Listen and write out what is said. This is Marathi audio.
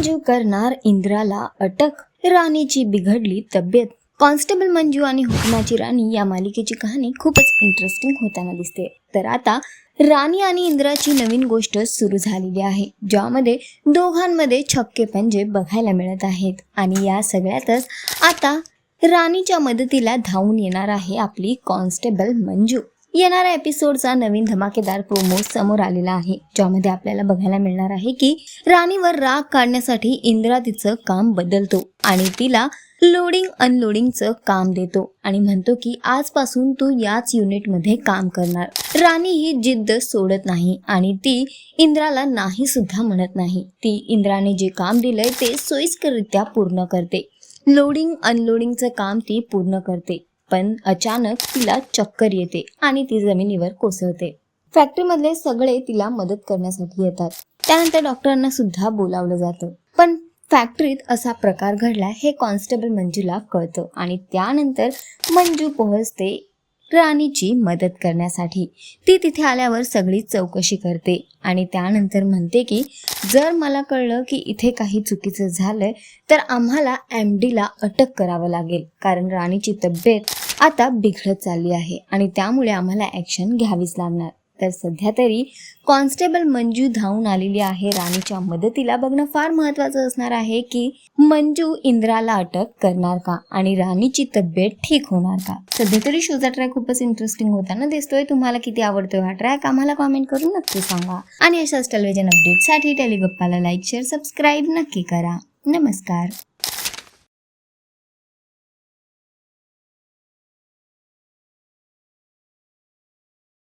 मंजू करणार इंद्राला अटक. राणीची बिघडली तब्येत. कॉन्स्टेबल मंजू आणि हुकमाची राणी या मालिकेची कहाणी खूपच इंटरेस्टिंग होताना दिसते. तर आता राणी आणि इंद्राची नवीन गोष्ट सुरू झालेली आहे ज्यामध्ये दोघांमध्ये छक्के पंजे बघायला मिळत आहेत. आणि या सगळ्यातच आता राणीच्या मदतीला धावून येणार आहे आपली कॉन्स्टेबल मंजू. येणाऱ्या एपिसोडचा नवीन धमाकेदार प्रोमो समोर आलेला आहे ज्यामध्ये आपल्याला बघायला मिळणार आहे की राणीवर राग काढण्यासाठी इंद्रा तिचं काम बदलतो आणि तिला लोडिंग अनलोडिंगचं काम देतो आणि म्हणतो की आजपासून तू याच युनिटमध्ये काम करणार. राणी ही जिद्द सोडत नाही आणि ती इंद्राला नाही सुद्धा म्हणत नाही. ती इंद्राने जे काम दिलंय ते सोयीस्कररित्या पूर्ण करते. लोडिंग अनलोडिंगचं काम ती पूर्ण करते. पण अचानक तिला चक्कर येते आणि ती जमिनीवर कोसळते. फॅक्टरीमधले सगळे तिला मदत करण्यासाठी येतात. त्यानंतर डॉक्टरांना सुद्धा बोलावलं जातं. पण फॅक्टरीत असा प्रकार घडला हे कॉन्स्टेबल मंजूला कळतं आणि त्यानंतर मंजू पोहोचते राणीची मदत करण्यासाठी. ती तिथे आल्यावर सगळी चौकशी करते आणि त्यानंतर म्हणते की जर मला कळलं की इथे काही चुकीचं झालंय तर आम्हाला एम डीला अटक करावं लागेल कारण राणीची तब्येत आता बिघडत चालली आहे आणि त्यामुळे आम्हाला ॲक्शन घ्यावीच लागणार. तर सध्या तरी कॉन्स्टेबल मंजू धावून आलेली आहे. राणीच्या मदतीला बघणं फार महत्त्वाचं असणार आहे की मंजू इंद्राला अटक करणार का आणि राणीची तब्येत ठीक होणार का? सध्या तरी शोचा ट्रॅक खूपच इंटरेस्टिंग होताना दिसतोय. तुम्हाला किती आवडतोय हा ट्रॅक आम्हाला कॉमेंट करून नक्की सांगा. आणि अशाच टेलिव्हिजन अपडेटसाठी टेलिगप्पाला लाईक शेअर सबस्क्राईब नक्की करा. नमस्कार.